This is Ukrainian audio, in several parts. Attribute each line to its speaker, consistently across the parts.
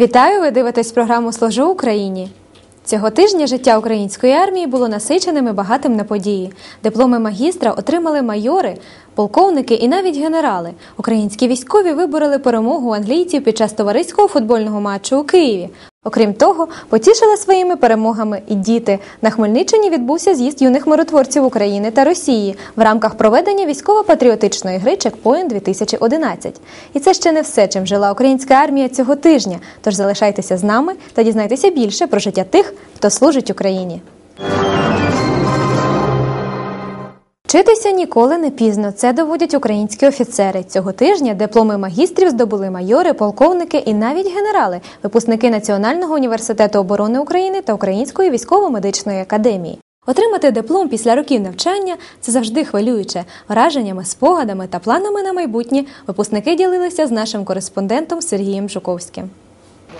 Speaker 1: Вітаю! Ви дивитесь програму Служу Україні. Цього тижня життя української армії було насиченим і багатим на події. Дипломи магістра отримали майори, полковники і навіть генерали. Українські військові вибороли перемогу англійців під час товариського футбольного матчу у Києві. Окрім того, потішили своїми перемогами і діти. На Хмельниччині відбувся з'їзд юних миротворців України та Росії в рамках проведення військово-патріотичної гри Чекпоінт 2011. І це ще не все, чим жила українська армія цього тижня. Тож залишайтеся з нами та дізнайтеся більше про життя тих, хто служить Україні. Вчитися ніколи не пізно. Це доводять українські офіцери. Цього тижня дипломи магістрів здобули майори, полковники і навіть генерали, випускники Національного університету оборони України та Української військово-медичної академії. Отримати диплом після років навчання це завжди хвилююче. Враженнями, спогадами та планами на майбутнє випускники ділилися з нашим кореспондентом Сергієм Жуковським.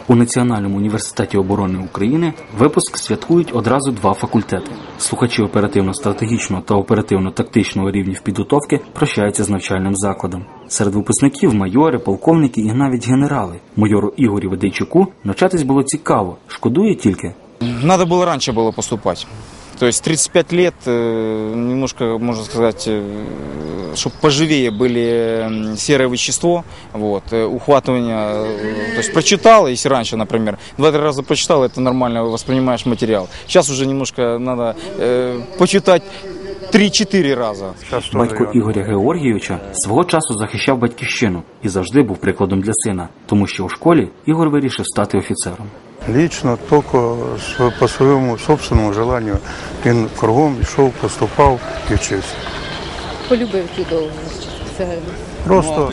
Speaker 2: У Національному університеті оборони України випуск святкують одразу два факультети. Слухачі оперативно-стратегічного та оперативно-тактичного рівнів підготовки прощаються з навчальним закладом. Серед випускників майори, полковники і навіть генерали. Майору Ігорі Ведейчуку навчатись було цікаво. Шкодує тільки.
Speaker 3: Надо було раніше було поступать. То есть 35 лет, э, немножко, можно сказать, чтобы поживее были м, серое вещество, вот, э, ухватывание, э, то есть прочитал, если раньше, например, два-три раза прочитал, это нормально воспринимаешь материал. Сейчас уже немножко надо э, почитать 3-4 раза.
Speaker 2: Батько Ігоря Георгійовича свого часу захищав батьківщину і завжди був прикладом для сина, тому що у школі Ігор вирішив стати офіцером.
Speaker 4: Лично тільки по своєму собственному желанню він кругом йшов, поступав і вчився.
Speaker 5: полюбив цю довгу взагалі.
Speaker 4: Просто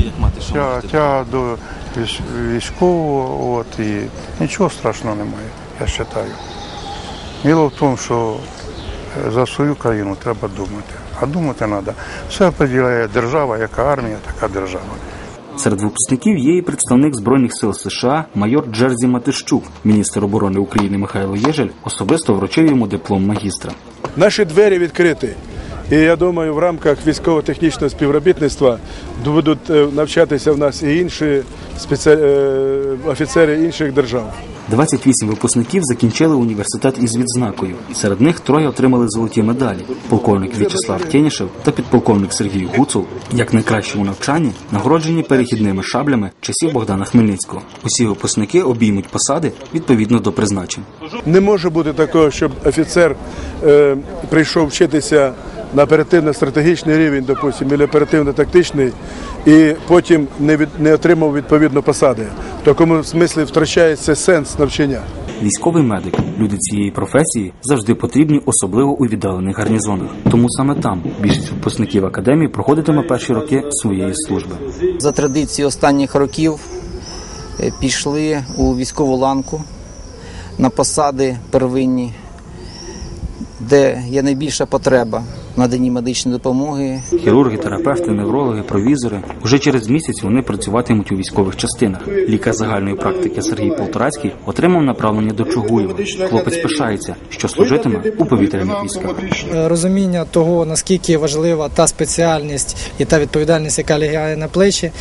Speaker 3: як
Speaker 4: тя, тя до військового, от, і нічого страшного немає, я вважаю. Діло в тому, що е, за свою країну треба думати. А думати треба. Все определяє держава, яка армія, така держава.
Speaker 2: Серед випускників є і представник збройних сил США майор Джерзі Матищук. Міністр оборони України Михайло Єжель особисто вручив йому диплом магістра.
Speaker 6: Наші двері відкриті. І я думаю, в рамках військово-технічного співробітництва будуть е, навчатися в нас і інші спеці... е, офіцери інших держав.
Speaker 2: 28 випускників закінчили університет із відзнакою. Серед них троє отримали золоті медалі: полковник В'ячеслав Тєнішев та підполковник Сергій Гуцул, як найкращі у навчанні, нагороджені перехідними шаблями часів Богдана Хмельницького. Усі випускники обіймуть посади відповідно до призначень.
Speaker 6: Не може бути такого, щоб офіцер е, прийшов вчитися на оперативно-стратегічний рівень, допустимо, або оперативно-тактичний, і потім не, від... не отримав відповідно посади. В такому смислі втрачається сенс навчання.
Speaker 2: Військовий медик, люди цієї професії завжди потрібні, особливо у віддалених гарнізонах. Тому саме там більшість випускників академії проходитиме перші роки своєї служби.
Speaker 7: За традицією останніх років е, пішли у військову ланку на посади первинні, де є найбільша потреба наданні медичної допомоги.
Speaker 2: Хірурги, терапевти, неврологи, провізори. Уже через місяць вони працюватимуть у військових частинах. Лікар загальної практики Сергій Полторацький отримав направлення до Чугуєва. Хлопець пишається, що служитиме у повітряних військах.
Speaker 8: Е, розуміння того, наскільки важлива та спеціальність і та відповідальність, яка лягає на плечі,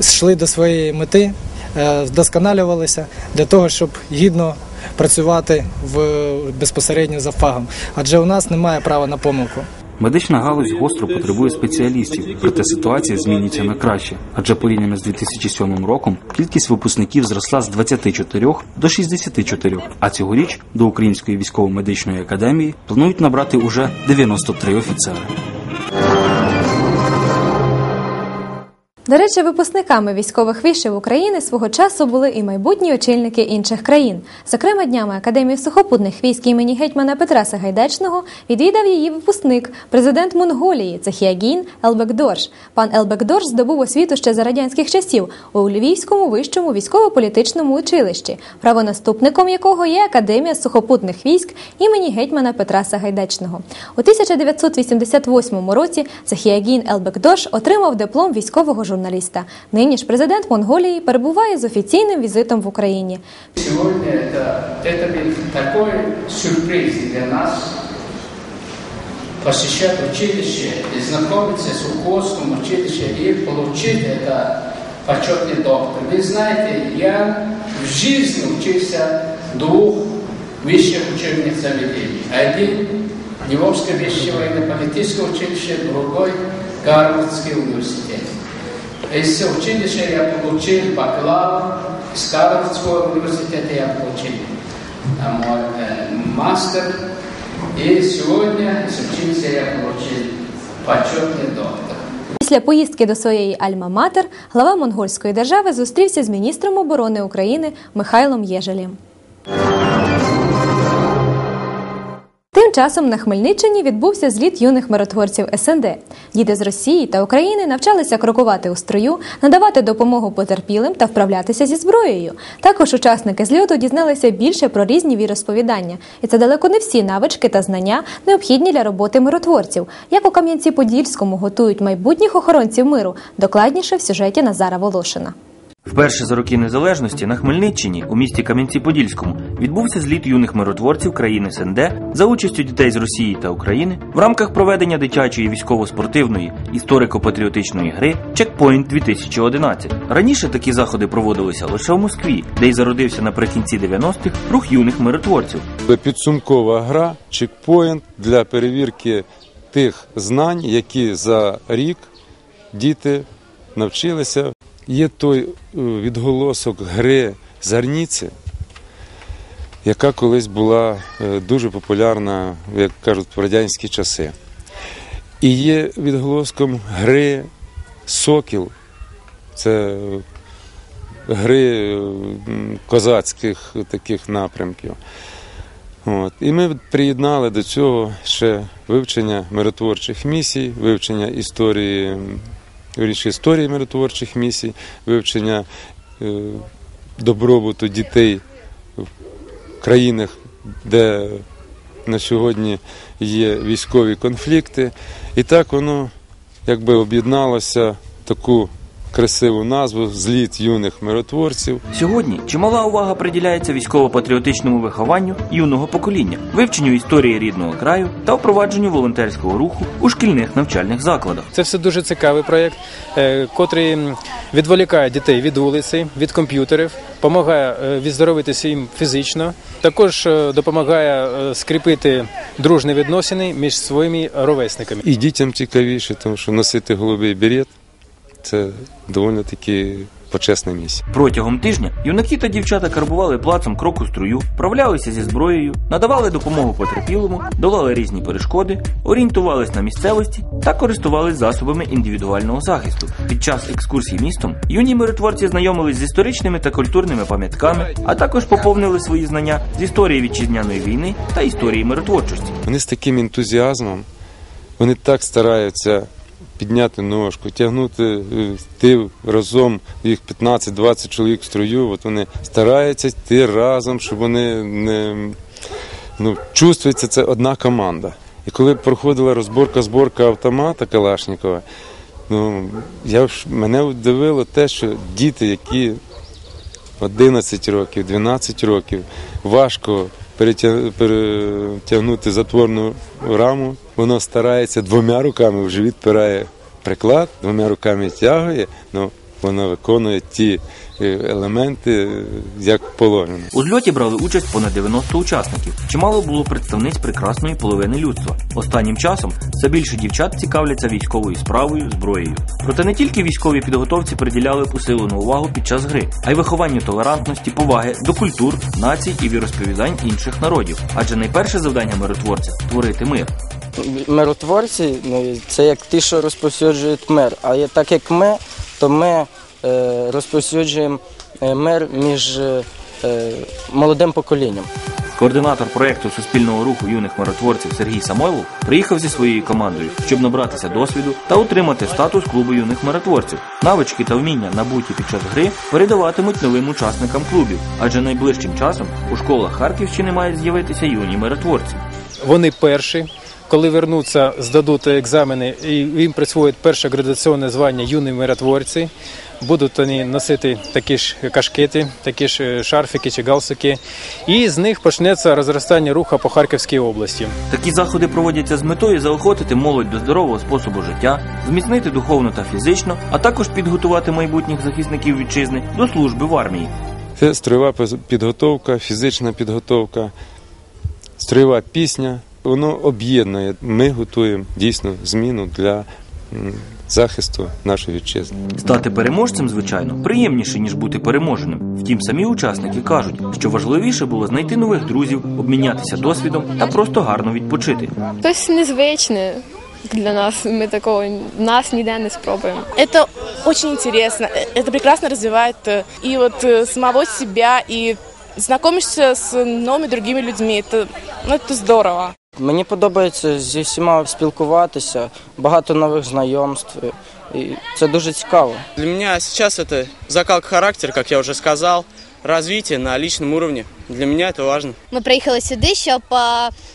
Speaker 8: йшли до своєї мети, е, вдосконалювалися для того, щоб гідно працювати в безпосередньо за фагом. Адже у нас немає права на помилку.
Speaker 2: Медична галузь гостро потребує спеціалістів, проте ситуація змінюється на краще. Адже порівняно з 2007 роком кількість випускників зросла з 24 до 64, а цьогоріч до Української військово-медичної академії планують набрати уже 93 офіцери.
Speaker 1: До речі, випускниками військових вишів України свого часу були і майбутні очільники інших країн. Зокрема, днями Академії сухопутних військ імені гетьмана Петра Сагайдачного відвідав її випускник, президент Монголії Цехіагін Елбекдорж. Пан Елбекдорж здобув освіту ще за радянських часів у Львівському вищому військово-політичному училищі, правонаступником якого є Академія сухопутних військ імені гетьмана Петра Сагайдачного. У 1988 році Цехіагін Елбекдорж отримав диплом військового журналіста Нині ж президент Монголії перебуває з офіційним візитом в Україні.
Speaker 9: Сегодня это, это ведь такой сюрприз для нас посещать училище и знакомиться с руководством училища и получить это почетный доктор. Вы знаете, я в жизни учился в двух высших учебных заведениях. Один – Львовское высшее военно-политическое училище, другой – Гарвардский университет. Из училища я получил бакалавр, из Гарвардского университета я получил мой э, мастер, и сегодня из я получил почетный доктор.
Speaker 1: Після поїздки до своєї Альма-Матер глава монгольської держави зустрівся з міністром оборони України Михайлом Єжелєм. Тим часом на Хмельниччині відбувся зліт юних миротворців СНД. Діти з Росії та України навчалися крокувати у строю, надавати допомогу потерпілим та вправлятися зі зброєю. Також учасники зльоту дізналися більше про різні віросповідання, і це далеко не всі навички та знання необхідні для роботи миротворців. Як у Кам'янці-Подільському готують майбутніх охоронців миру, докладніше в сюжеті Назара Волошина.
Speaker 10: Вперше за роки незалежності на Хмельниччині у місті Кам'янці-Подільському відбувся зліт юних миротворців країни СНД за участю дітей з Росії та України в рамках проведення дитячої військово-спортивної історико-патріотичної гри Чекпоінт 2011. Раніше такі заходи проводилися лише в Москві, де й зародився наприкінці 90-х рух юних миротворців.
Speaker 11: підсумкова гра, чекпоінт для перевірки тих знань, які за рік діти навчилися. Є той е, відголосок гри Зарніці, яка колись була е, дуже популярна, як кажуть, в радянські часи. І є відголоском гри Сокіл. Це е, гри козацьких таких напрямків. От. І ми приєднали до цього ще вивчення миротворчих місій, вивчення історії, вірніше, історії миротворчих місій, вивчення е, добробуту дітей в країнах, де на сьогодні є військові конфлікти. І так воно якби об'єдналося таку красиву назву Зліт юних миротворців.
Speaker 10: Сьогодні чимала увага приділяється військово-патріотичному вихованню юного покоління, вивченню історії рідного краю та впровадженню волонтерського руху у шкільних навчальних закладах.
Speaker 12: Це все дуже цікавий проєкт, е, котрий відволікає дітей від вулиці, від комп'ютерів, допомагає е, відздоровитися їм фізично. Також е, допомагає скріпити дружні відносини між своїми ровесниками.
Speaker 11: І дітям цікавіше, тому що носити голубий берет це доволі таки почесна місія.
Speaker 10: Протягом тижня юнаки та дівчата карбували плацом кроку струю, вправлялися зі зброєю, надавали допомогу потерпілому, долали різні перешкоди, орієнтувались на місцевості та користувались засобами індивідуального захисту. Під час екскурсій містом юні миротворці знайомились з історичними та культурними пам'ятками, а також поповнили свої знання з історії вітчизняної війни та історії миротворчості.
Speaker 11: Вони з таким ентузіазмом, вони так стараються підняти ножку, тягнути е, йти разом, їх 15-20 чоловік в строю, от вони стараються йти разом, щоб вони не ну, чувствується, це одна команда. І коли проходила розборка зборка автомата Калашникова, ну, я, мене удивило те, що діти, які 11 років, 12 років, важко перетя- перетягнути затворну раму. Воно старається двома руками вже відпирає приклад, двома руками тягує, ну воно виконує ті е, елементи, е, як положено.
Speaker 10: У зльоті брали участь понад 90 учасників. Чимало було представниць прекрасної половини людства. Останнім часом все більше дівчат цікавляться військовою справою, зброєю. Проте не тільки військовій підготовці приділяли посилену увагу під час гри, а й вихованню толерантності, поваги до культур, націй і віросповідань інших народів. Адже найперше завдання миротворця творити мир.
Speaker 13: Миротворці ну, це як ті, що розповсюджують мир. А є так як ми, то ми е, розповсюджуємо е, мир між е, молодим поколінням.
Speaker 10: Координатор проєкту суспільного руху юних миротворців Сергій Самойлов приїхав зі своєю командою, щоб набратися досвіду та отримати статус клубу юних миротворців. Навички та вміння, набуті під час гри, передаватимуть новим учасникам клубів, адже найближчим часом у школах Харківщини мають з'явитися юні миротворці.
Speaker 12: Вони перші коли вернуться, здадуть екзамени і їм присвоїть перше градаційне звання юні миротворці. Будуть вони носити такі ж кашкети, такі ж е, шарфики чи галсики, і з них почнеться розростання руху по Харківській області.
Speaker 10: Такі заходи проводяться з метою заохотити молодь до здорового способу життя, зміцнити духовно та фізично, а також підготувати майбутніх захисників вітчизни до служби в армії.
Speaker 11: Це строєва підготовка, фізична підготовка, строєва пісня Воно об'єднує. Ми готуємо дійсно зміну для м, захисту нашої вітчизни.
Speaker 10: Стати переможцем, звичайно, приємніше, ніж бути переможеним. Втім, самі учасники кажуть, що важливіше було знайти нових друзів, обмінятися досвідом та просто гарно відпочити.
Speaker 14: Щось незвичне для нас. Ми такого нас ніде не спробуємо.
Speaker 15: Это очень интересно, э, это прекрасно развивает э, и вот э, самого себя, и знакомишься с новыми другими людьми. Это, ну, это здорово.
Speaker 13: Мені подобається зі всіма спілкуватися, багато нових знайомств. І це дуже цікаво.
Speaker 16: Для меня сейчас это закалка характера, как я уже сказал, развитие на личном уровне. Для меня это важно.
Speaker 17: Ми приїхали сюди, щоб е,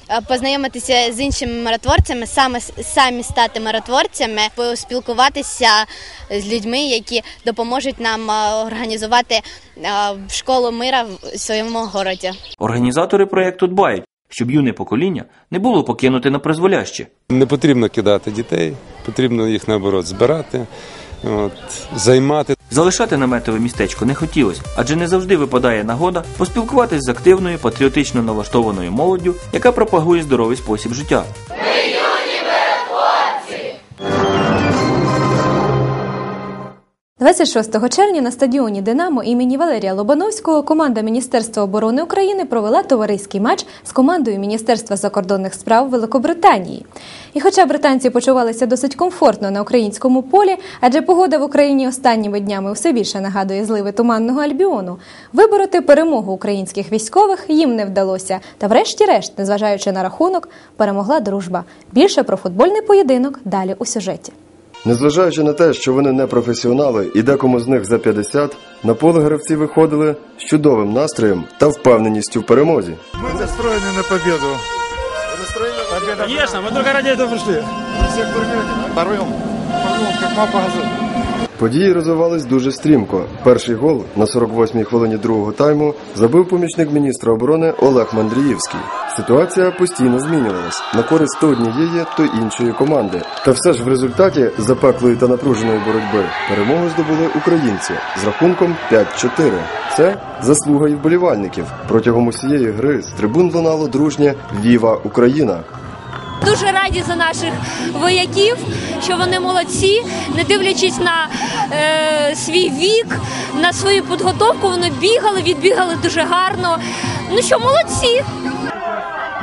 Speaker 17: е, познайомитися з іншими миротворцями, саме самі стати миротворцями, поспілкуватися з людьми, які допоможуть нам е, організувати школу мира в своєму городі.
Speaker 10: Організатори проєкту дбають, щоб юне покоління не було покинуте на призволяще.
Speaker 11: Не потрібно кидати дітей, потрібно їх наоборот збирати, от, займати.
Speaker 10: Залишати наметове містечко не хотілося, адже не завжди випадає нагода поспілкуватись з активною патріотично налаштованою молоддю, яка пропагує здоровий спосіб життя.
Speaker 1: 26 червня на стадіоні Динамо імені Валерія Лобановського команда Міністерства оборони України провела товариський матч з командою Міністерства закордонних справ Великобританії. І хоча британці почувалися досить комфортно на українському полі, адже погода в Україні останніми днями все більше нагадує зливи туманного альбіону, вибороти перемогу українських військових їм не вдалося. Та, врешті-решт, незважаючи на рахунок, перемогла дружба. Більше про футбольний поєдинок далі у сюжеті.
Speaker 18: Незважаючи на те, що вони не професіонали і декому з них за 50, на поле гравці виходили з чудовим настроєм та впевненістю в перемозі.
Speaker 19: Мы настроены на победу.
Speaker 20: Конечно, мы только ради этого пришли.
Speaker 19: Всех порвем, порвем, порвем, как мапа газет.
Speaker 18: Події розвивались дуже стрімко. Перший гол на 48-й хвилині другого тайму забив помічник міністра оборони Олег Мандріївський. Ситуація постійно змінювалась на користь то однієї, то іншої команди. Та все ж в результаті запеклої та напруженої боротьби перемогу здобули українці з рахунком 5-4. Це заслуга і вболівальників. Протягом усієї гри з трибун лунало дружнє Віва Україна.
Speaker 21: Дуже раді за наших вояків, що вони молодці, не дивлячись на е, свій вік, на свою підготовку, вони бігали, відбігали дуже гарно. Ну що, молодці.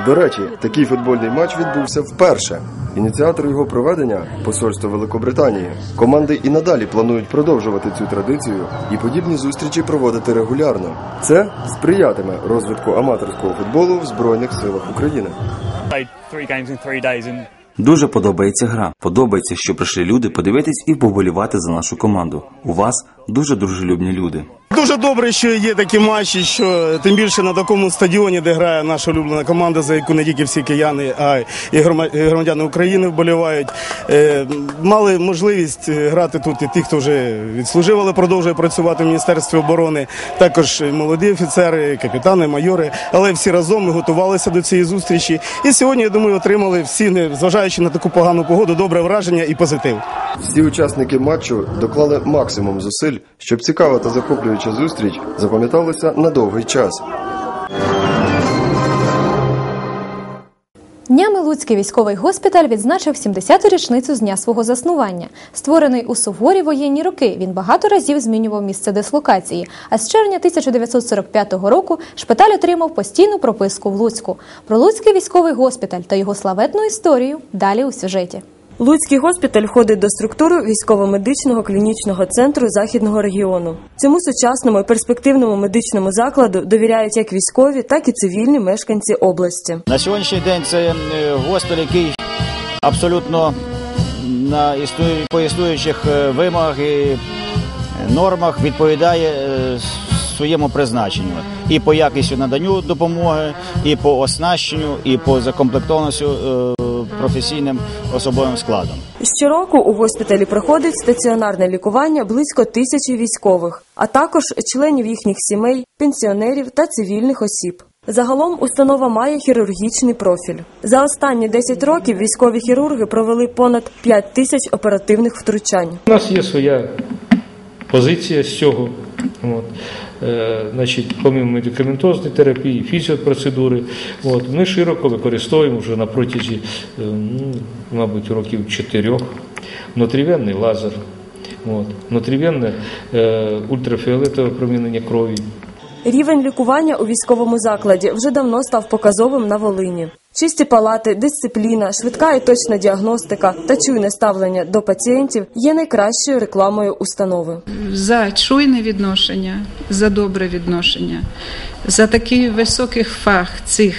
Speaker 18: До речі, такий футбольний матч відбувся вперше. Ініціатор його проведення посольство Великобританії. Команди і надалі планують продовжувати цю традицію і подібні зустрічі проводити регулярно. Це сприятиме розвитку аматорського футболу в Збройних силах України.
Speaker 10: Дуже подобається гра. Подобається, що прийшли люди подивитись і поболівати за нашу команду. У вас дуже дружелюбні люди.
Speaker 22: Дуже добре, що є такі матчі, що тим більше на такому стадіоні, де грає наша улюблена команда, за яку не тільки всі кияни, а і громадяни України вболівають. Е, Мали можливість грати тут і ті, хто вже відслужив, але продовжує працювати в Міністерстві оборони. Також молоді офіцери, капітани, майори. Але всі разом ми готувалися до цієї зустрічі. І сьогодні, я думаю, отримали всі, незважаючи на таку погану погоду, добре враження і позитив.
Speaker 18: Всі учасники матчу доклали максимум зусиль, щоб цікава та захоплююча зустріч запам'яталася на довгий час.
Speaker 1: Днями Луцький військовий госпіталь відзначив 70-ту річницю з дня свого заснування. Створений у суворі воєнні роки, він багато разів змінював місце дислокації. А з червня 1945 року шпиталь отримав постійну прописку в Луцьку. Про Луцький військовий госпіталь та його славетну історію далі у сюжеті.
Speaker 23: Луцький госпіталь входить до структури військово-медичного клінічного центру західного регіону. Цьому сучасному і перспективному медичному закладу довіряють як військові, так і цивільні мешканці області.
Speaker 24: На сьогоднішній день це е, госпіталь, який абсолютно на по існуючих е, вимогах і нормах відповідає е, своєму призначенню і по якості наданню допомоги, і по оснащенню, і по закомплектованості е, професійним особовим складом.
Speaker 23: Щороку у госпіталі проходить стаціонарне лікування близько тисячі військових, а також членів їхніх сімей, пенсіонерів та цивільних осіб. Загалом установа має хірургічний профіль. За останні 10 років військові хірурги провели понад 5 тисяч оперативних втручань.
Speaker 25: У нас є своя позиція з цього. От. Е, значить, помимо медикаментозної терапії, фізіопроцедури, от, ми широко використовуємо вже на протязі, е, мабуть, років чотирьох внутрівенний лазер, от, внутрівенне е, ультрафіолетове промінення крові.
Speaker 23: Рівень лікування у військовому закладі вже давно став показовим на Волині. Чисті палати, дисципліна, швидка і точна діагностика та чуйне ставлення до пацієнтів є найкращою рекламою установи.
Speaker 26: за чуйне відношення, за добре відношення, за такий високий фах цих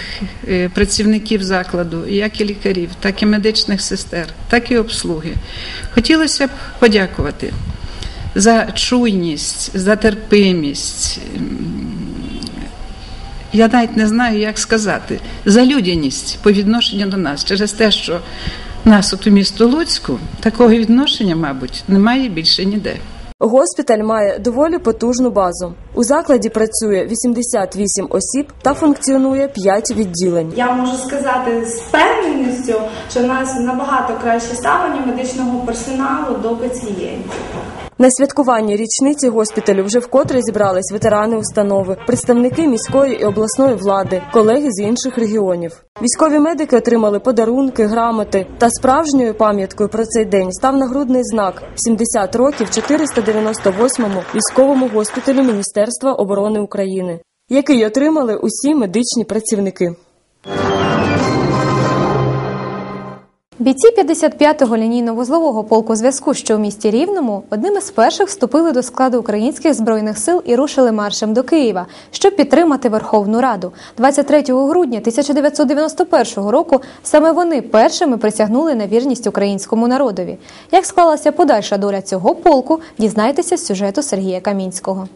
Speaker 26: е, працівників закладу, як і лікарів, так і медичних сестер, так і обслуги. Хотілося б подякувати за чуйність, за терпимість. Я навіть не знаю, як сказати, за людяність по відношенню до нас через те, що нас от у місто Луцьку такого відношення, мабуть, немає більше ніде.
Speaker 23: Госпіталь має доволі потужну базу. У закладі працює 88 осіб та функціонує 5 відділень.
Speaker 27: Я можу сказати з впевненістю, що в нас набагато краще ставлення медичного персоналу до пацієнтів.
Speaker 23: На святкуванні річниці госпіталю вже вкотре зібрались ветерани установи, представники міської і обласної влади, колеги з інших регіонів. Військові медики отримали подарунки, грамоти та справжньою пам'яткою про цей день став нагрудний знак 70 років 498-му військовому госпіталю Міністерства оборони України, який отримали усі медичні працівники.
Speaker 1: Бійці 55-го лінійно-вузлового полку зв'язку, що у місті Рівному, одним із перших вступили до складу українських збройних сил і рушили маршем до Києва, щоб підтримати Верховну Раду. 23 грудня 1991 року саме вони першими присягнули на вірність українському народові. Як склалася подальша доля цього полку, дізнайтеся з сюжету Сергія Камінського.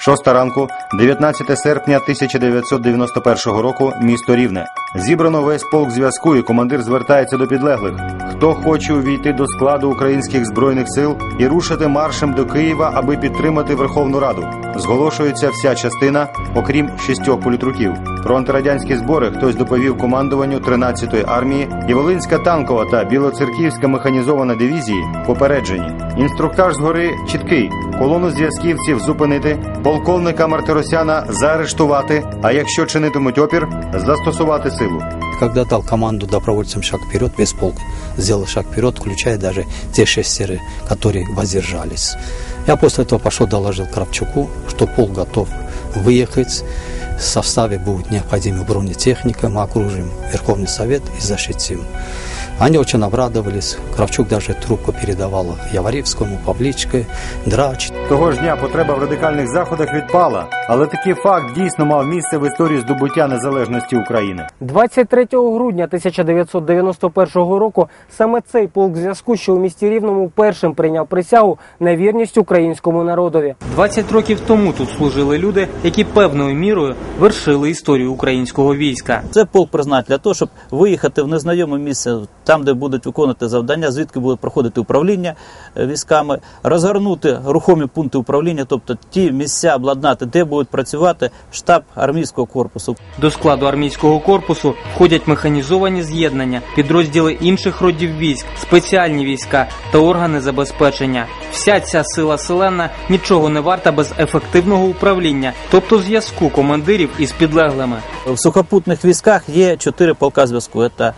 Speaker 20: Шоста ранку, 19 серпня 1991 року, місто Рівне. Зібрано весь полк зв'язку, і командир звертається до підлеглих. Хто хоче увійти до складу українських збройних сил і рушити маршем до Києва, аби підтримати Верховну Раду. Зголошується вся частина, окрім шістьох політруків. Про антирадянські збори хтось доповів командуванню 13-ї армії і Волинська танкова та Білоцерківська механізована дивізії попереджені. Інструктаж згори чіткий: колону зв'язківців зупинити, полковника Мартиросяна заарештувати. А якщо чинитимуть опір, застосувати силу.
Speaker 28: Когда дал команду добровольцам шаг вперед, весь полк сделал шаг вперед, включая даже те шестеры, которые воздержались. Я после этого пошел, доложил Кравчуку, что полк готов выехать. В составе будет необходима бронетехника, мы окружим Верховный Совет и защитим. Они очень обрадовались. Кравчук даже трубку передавал Яворівському, Павлічки, Драч.
Speaker 20: Того ж дня потреба в радикальних заходах відпала, але такий факт дійсно мав місце в історії здобуття незалежності України.
Speaker 29: 23 грудня 1991 року саме цей полк зв'язку, що у місті Рівному першим прийняв присягу на вірність українському народові.
Speaker 30: 20 років тому тут служили люди, які певною мірою вершили історію українського війська.
Speaker 24: Це полк призначений для того, щоб виїхати в незнайоме місце, там, де будуть виконувати завдання, звідки буде проходити управління е, військами, розгорнути рухомі пункти управління, тобто ті місця обладнати, де будуть працювати штаб армійського корпусу.
Speaker 30: До складу армійського корпусу входять механізовані з'єднання, підрозділи інших родів військ, спеціальні війська та органи забезпечення. Вся ця сила селена нічого не варта без ефективного управління, тобто зв'язку командирів із підлеглими.
Speaker 24: В сухопутних військах є чотири полка зв'язку. Це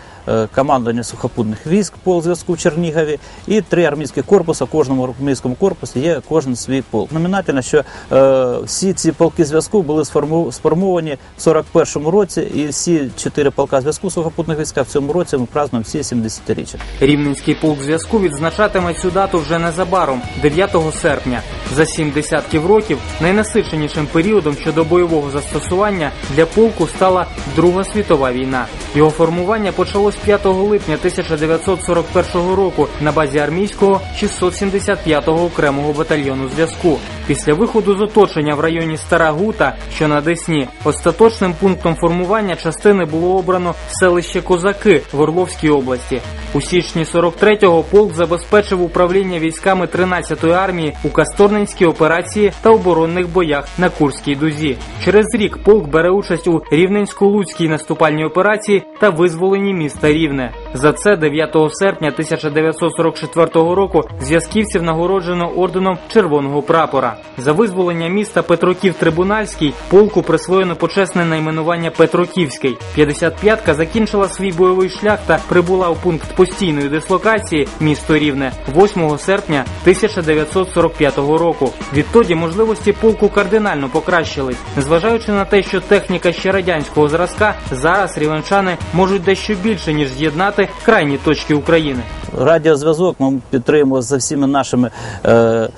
Speaker 24: командування сухопутних військ, полк зв'язку в Чернігові, і три армійські корпуси. Кожному армійському корпусі є кожен свій полк. Номінательно, що е, всі ці полки зв'язку були сформовані в 41-му році, і всі чотири полка зв'язку сухопутних війська в цьому році ми празднуємо всі 70-річчя.
Speaker 30: Рівненський полк зв'язку відзначатиме цю дату вже незабаром, 9 серпня. За сім десятків років найнасиченішим періодом щодо бойового застосування для полку стала Друга світова війна. Його формування почалось 5 липня 1941 року на базі армійського 675-го окремого батальйону зв'язку. Після виходу з оточення в районі Стара Гута, що на Десні, остаточним пунктом формування частини було обрано селище Козаки в Орловській області. У січні 43-го полк забезпечив управління військами 13-ї армії у Касторненській операції та оборонних боях на Курській дузі. Через рік полк бере участь у Рівненсько-Луцькій наступальній операції та визволенні міста Рівне. За це 9 серпня 1944 року зв'язківців нагороджено орденом Червоного прапора. За визволення міста Петроків Трибунальський полку присвоєно почесне найменування Петроківський. 55-ка закінчила свій бойовий шлях та прибула у пункт постійної дислокації місто Рівне 8 серпня 1945 року. Відтоді можливості полку кардинально покращились, незважаючи на те, що техніка ще радянського зразка зараз рівенчани можуть дещо більше ніж з'єднати крайні точки України.
Speaker 31: Радіозв'язок ми підтримуємо за всіма нашими е, е,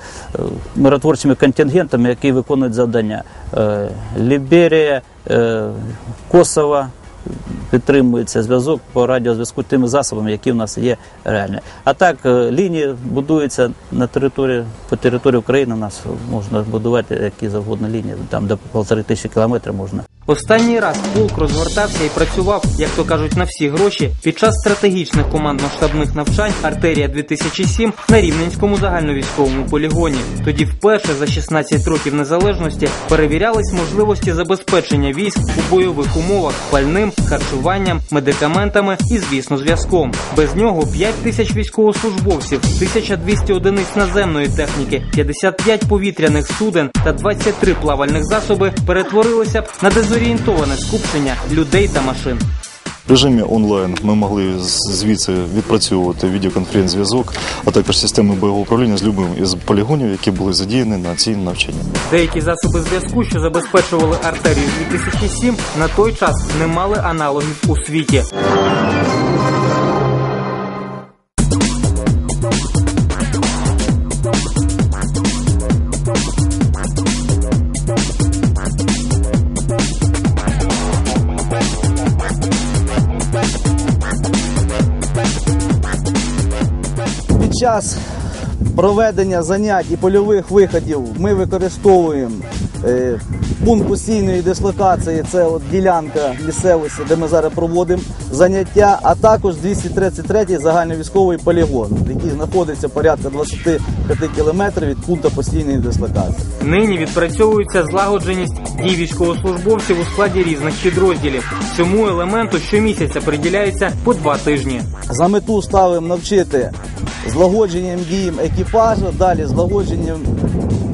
Speaker 31: миротворчими контингентами, які виконують завдання. Е, Ліберія, е, Косово. Підтримується зв'язок по радіозв'язку тими засобами, які в нас є реальні. А так е, лінії будуються на території по території України. У нас можна будувати які завгодно лінії, там до полтори тисячі кілометрів можна.
Speaker 30: Останній раз полк розгортався і працював, як то кажуть, на всі гроші під час стратегічних командно-штабних навчань Артерія 2007 на Рівненському загальновійськовому полігоні. Тоді вперше за 16 років незалежності перевірялись можливості забезпечення військ у бойових умовах пальним, харчуванням, медикаментами і, звісно, зв'язком. Без нього 5 тисяч військовослужбовців, 1200 одиниць наземної техніки, 55 повітряних суден та 23 плавальних засоби перетворилися б на дезорієнтоване скупчення людей та машин.
Speaker 32: В режимі онлайн ми могли звідси відпрацьовувати відеоконференц-зв'язок, а також системи бойового управління з любим із полігонів, які були задіяні на ці навчання.
Speaker 30: Деякі засоби зв'язку, що забезпечували артерію 2007, на той час не мали аналогів у світі.
Speaker 33: Час проведення занять і польових виходів ми використовуємо е, пункт постійної дислокації, це от ділянка місцевості, де ми зараз проводимо заняття, а також 233-й загальновійськовий полігон, який знаходиться порядка 25 кілометрів від пункту постійної дислокації.
Speaker 30: Нині відпрацьовується злагодженість дій військовослужбовців у складі різних підрозділів. Цьому елементу щомісяця приділяється по два тижні.
Speaker 33: За мету ставимо навчити злагодженням діям екіпажу, далі злагодженням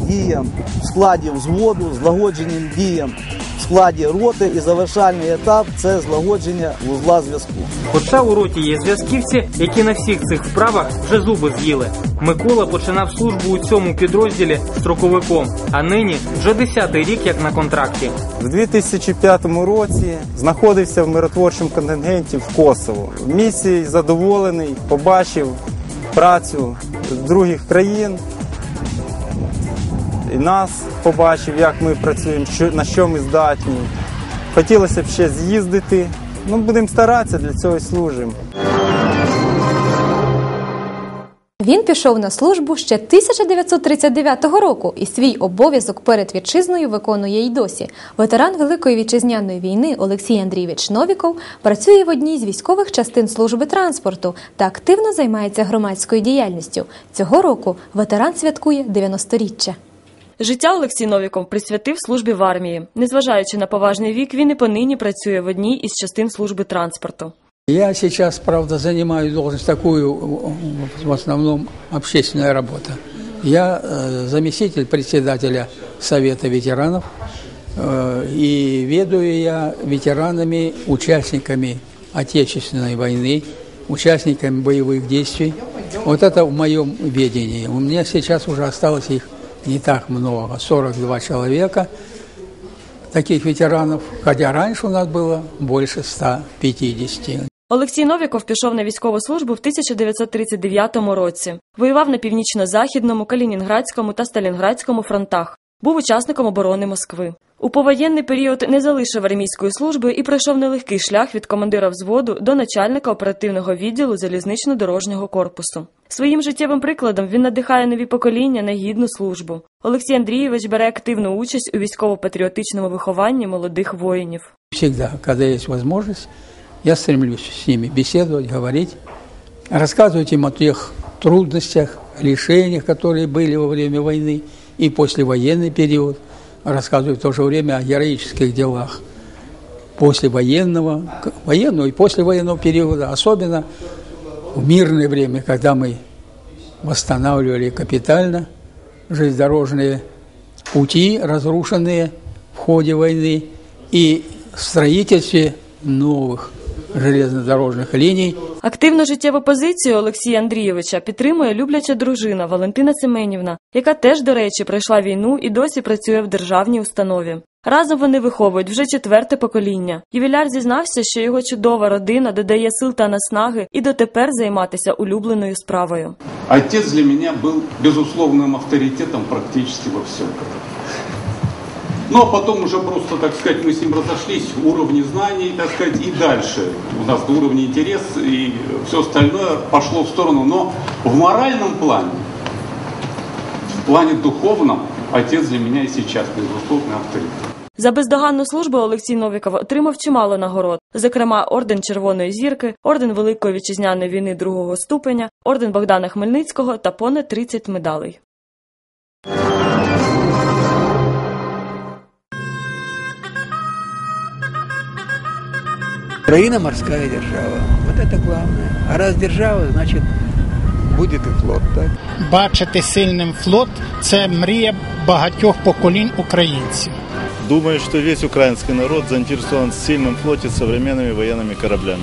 Speaker 33: діям в складі взводу, злагодженням діям в складі роти і завершальний етап це злагодження вузла зв'язку.
Speaker 30: Хоча у роті є зв'язківці, які на всіх цих вправах вже зуби з'їли. Микола починав службу у цьому підрозділі строковиком, а нині вже десятий рік як на контракті.
Speaker 34: В 2005 році знаходився в миротворчому контингенті в Косово. В місії задоволений, побачив працю других країн. І нас побачив, як ми працюємо, що, на що ми здатні. Хотілося б ще з'їздити. Ну, будемо старатися, для цього і служимо.
Speaker 1: Він пішов на службу ще 1939 року і свій обов'язок перед вітчизною виконує й досі. Ветеран Великої вітчизняної війни Олексій Андрійович Новіков працює в одній з військових частин служби транспорту та активно займається громадською діяльністю. Цього року ветеран святкує 90-річчя.
Speaker 35: Життя Олексій Новіков присвятив службі в армії. Незважаючи на поважний вік, він і понині працює в одній із частин служби транспорту.
Speaker 36: Я сейчас, правда, занимаю должность такую, в основном общественная работа. Я э, заместитель председателя Совета ветеранов, э, и ведаю я ветеранами, участниками Отечественной войны, участниками боевых действий. Вот это в моем ведении. У меня сейчас уже осталось их не так много, 42 человека таких ветеранов, хотя раньше у нас было больше 150.
Speaker 35: Олексій Новіков пішов на військову службу в 1939 році. Воював на північно-західному, Калінінградському та Сталінградському фронтах.
Speaker 23: Був учасником оборони Москви. У повоєнний період не залишив армійської служби і пройшов нелегкий шлях від командира взводу до начальника оперативного відділу залізнично-дорожнього корпусу. Своїм життєвим прикладом він надихає нові покоління на гідну службу. Олексій Андрійович бере активну участь у військово-патріотичному вихованні молодих воїнів.
Speaker 36: Всегда, когда есть возможность, я стремлюсь с ними беседовать, говорить, рассказывать им о тех трудностях, лишениях, которые были во время войны и послевоенный период, рассказывать в то же время о героических делах послевоенного, военного и послевоенного периода, особенно в мирное время, когда мы восстанавливали капитально железнодорожные пути, разрушенные в ходе войны, и в строительстве новых железнодорожних ліній.
Speaker 23: Активну життєву позицію Олексія Андрійовича підтримує любляча дружина Валентина Семенівна, яка теж, до речі, пройшла війну і досі працює в державній установі. Разом вони виховують вже четверте покоління. Ювіляр зізнався, що його чудова родина додає сил та наснаги і дотепер займатися улюбленою справою.
Speaker 37: Отец для меня был безусловным авторитетом практически во всем. Ну а потом уже просто, так сказать, мы с ним разошлись, уровни знаний, так сказать, и дальше. У нас до уровня интерес и все остальное пошло в сторону. Но в моральном плане, в плане духовном, отец для меня и сейчас безусловный авторитет.
Speaker 23: За бездоганну службу Олексій Новіков отримав чимало нагород, зокрема орден Червоної зірки, орден Великої вітчизняної війни другого ступеня, орден Богдана Хмельницького та понад 30 медалей.
Speaker 38: Украина морская держава. Вот это главное. А раз держава, значит будет и флот. Так?
Speaker 39: Бачити сильним флот це мрія багатьох поколінь українців.
Speaker 32: Думаю, что весь украинский народ заинтересован в сильном флоте с современными военными кораблями.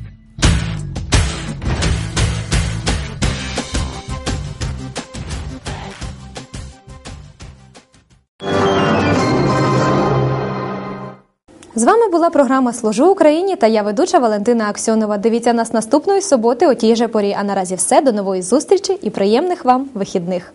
Speaker 1: З вами була програма Служу Україні та я ведуча Валентина Аксьонова. Дивіться нас наступної суботи о тій же порі. А наразі все. До нової зустрічі і приємних вам вихідних.